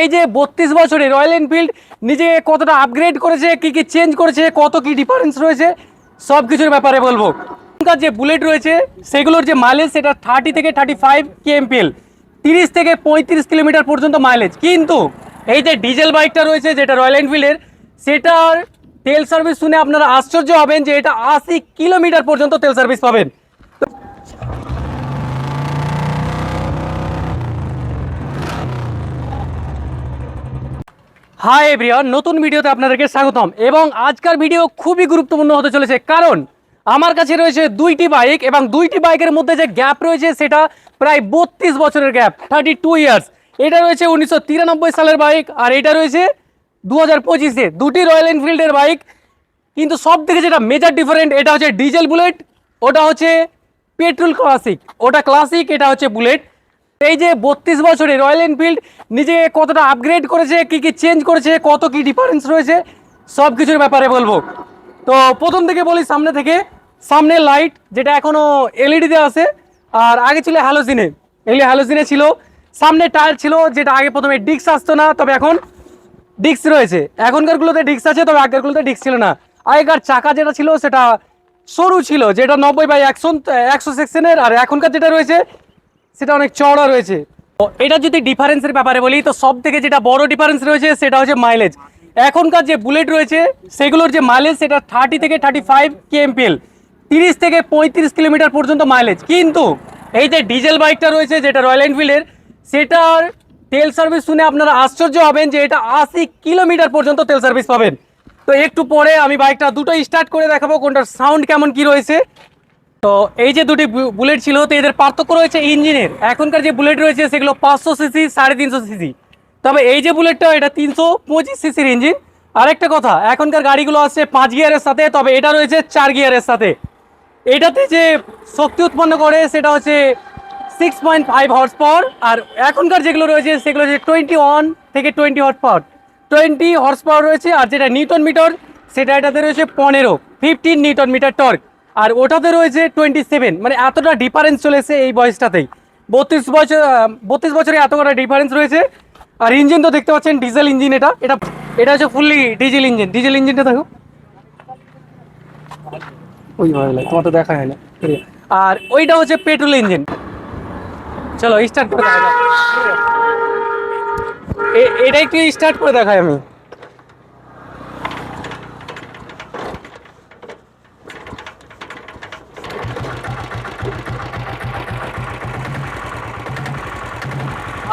এই যে বত্রিশ বছরে রয়্যাল এনফিল্ড নিজে কতটা আপগ্রেড করেছে, কি কি চেঞ্জ করেছে, কত কি ডিফারেন্স রয়েছে সব কিছুর ব্যাপারে বলব। এখনকার যে বুলেট রয়েছে, সেগুলোর যে মাইলেজ সেটা থার্টি থেকে থার্টি ফাইভ কেএমপিএল তিরিশ থেকে পঁয়ত্রিশ কিলোমিটার পর্যন্ত মাইলেজ কিন্তু এই যে ডিজেল বাইকটা রয়েছে, যেটা রয়্যাল এনফিল্ডের সেটার তেল সার্ভিস শুনে আপনারা আশ্চর্য হবেন যে এটা আশি কিলোমিটার পর্যন্ত তেল সার্ভিস পাবেন। হাই এভরিওয়ান নতুন ভিডিওতে আপনাদেরকে স্বাগতম এবং আজকের ভিডিও খুবই গুরুত্বপূর্ণ হতে চলেছে কারণ আমার কাছে রয়েছে দুইটি বাইক এবং দুইটি বাইকের মধ্যে যে গ্যাপ রয়েছে সেটা প্রায় বত্রিশ বছরের গ্যাপ থার্টি টু ইয়ার্স এটা রয়েছে উনিশশো তিরানব্বই সালের বাইক আর এটা রয়েছে দু হাজার পঁচিশে। দুটি রয়্যাল এনফিল্ডের বাইক। কিন্তু সব থেকে যেটা মেজার ডিফারেন্ট এটা হচ্ছে ডিজেল বুলেট ওটা হচ্ছে পেট্রোল ক্লাসিক ওটা ক্লাসিক এটা হচ্ছে বুলেট এই যে বত্রিশ বছরে রয়্যাল এনফিল্ড নিজে কতটা আপগ্রেড করেছে, কি কি চেঞ্জ করেছে, কত কি ডিফারেন্স রয়েছে সব কিছুর ব্যাপারে বলব। তো প্রথম থেকে বলি সামনে থেকে, সামনে লাইট যেটা এখনও এলইডিতে আছে, আর আগে ছিল হ্যালোজিনে এগুলি হ্যালোজিনে ছিল, সামনে টায়ার ছিল, যেটা আগে প্রথমে ডিক্স আসতো না, তবে এখন ডিক্স রয়েছে। এখনকারগুলোতে ডিক্স আছে, তবে আগেরগুলোতে ডিক্স ছিল না। আগেকার চাকা যেটা ছিল, সেটা সরু ছিল, যেটা নব্বই বাই একশো একশো সেকশনের আর এখনকার যেটা রয়েছে সেটা অনেক চওড়া রয়েছে। এটা যদি ডিফারেন্সের ব্যাপারে বলি, তো সব থেকে যেটা বড় ডিফারেন্স রয়েছে সেটা হচ্ছে মাইলেজ এখনকার যে বুলেট রয়েছে, সেগুলোর যে মাইলেজ সেটা থার্টি থেকে থার্টি ফাইভ কেএমপিএল তিরিশ থেকে পঁয়ত্রিশ কিলোমিটার পর্যন্ত মাইলেজ কিন্তু এই যে ডিজেল বাইকটা রয়েছে, যেটা রয়্যাল এনফিল্ডের সেটার তেল সার্ভিস শুনে আপনারা আশ্চর্য হবেন যে এটা আশি কিলোমিটার পর্যন্ত তেল সার্ভিস পাবেন। তো একটু পরে আমি বাইকটা দুটো স্টার্ট করে দেখাবো, কোনটার সাউন্ড কেমন কি রয়েছে। তো এই যে দুটি বুলেট ছিল, তো এদের পার্থক্য রয়েছে ইঞ্জিনের। এখনকার যে বুলেট রয়েছে, সেগুলো পাঁচশো সিসি, সাড়ে তিনশো সিসি। তবে এই যে বুলেটটা, এটা তিনশো পঁচিশ সিসির ইঞ্জিন। আরেকটা কথা, এখনকার গাড়িগুলো আছে পাঁচ গিয়ারের সাথে, তবে এটা রয়েছে চার গিয়ারের সাথে। এটাতে যে শক্তি উৎপন্ন করে, সেটা হচ্ছে six point five horse power আর এখনকার যেগুলো রয়েছে, সেগুলো হচ্ছে টোয়েন্টি ওয়ান থেকে twenty horse power twenty horse power রয়েছে, আর যেটা নিউটন মিটার সেটা এটাতে রয়েছে পনেরো ফিফটিন নিউটন মিটার টর্ক আর ওটাতে রয়েছে টোয়েন্টি সেভেন মানে এতটা ডিফারেন্স চলেছে এই বয়সটাতেই। বত্রিশ বছর বত্রিশ বছরে এত কটা ডিফারেন্স রয়েছে। আর ইঞ্জিন তো দেখতে পাচ্ছেন ডিজেল ইঞ্জিন এটা। এটা এটা হচ্ছে ফুললি ডিজেল ইঞ্জিন ডিজেল ইঞ্জিনটা দেখো। ওই ভালো লাগে তোমার তো দেখা হয় না। আর ওইটা হচ্ছে পেট্রোল ইঞ্জিন চলো স্টার্ট করে দেখা যাক। এ- এটা একটু স্টার্ট করে দেখাই আমি। তো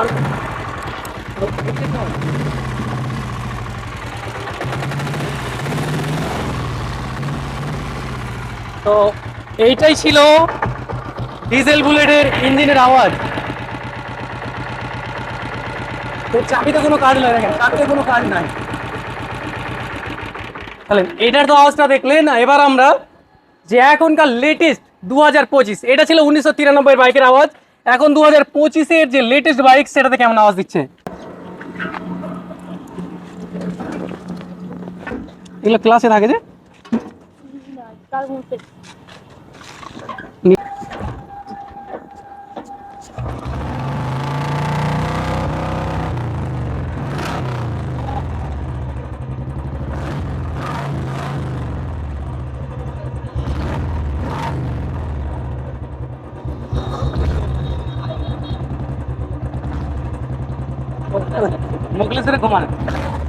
এইটাই ছিল ডিজেল বুলেটের ইঞ্জিনের আওয়াজ। তো কোনো কাজ নাই, দেখেন কোনো কাজ নাই। তাহলে এটার তো আওয়াজটা দেখলেন এবার আমরা যে এখনকার লেটেস্ট দু পঁচিশ, এটা ছিল উনিশশো তিরানব্বই বাইকের আওয়াজ। এখন দু হাজার পঁচিশের যে লেটেস্ট বাইক সেটাতে কেমন আওয়াজ দিচ্ছে? এগুলো ক্লাসে থাকে যে? मुखलिस ने घुमाना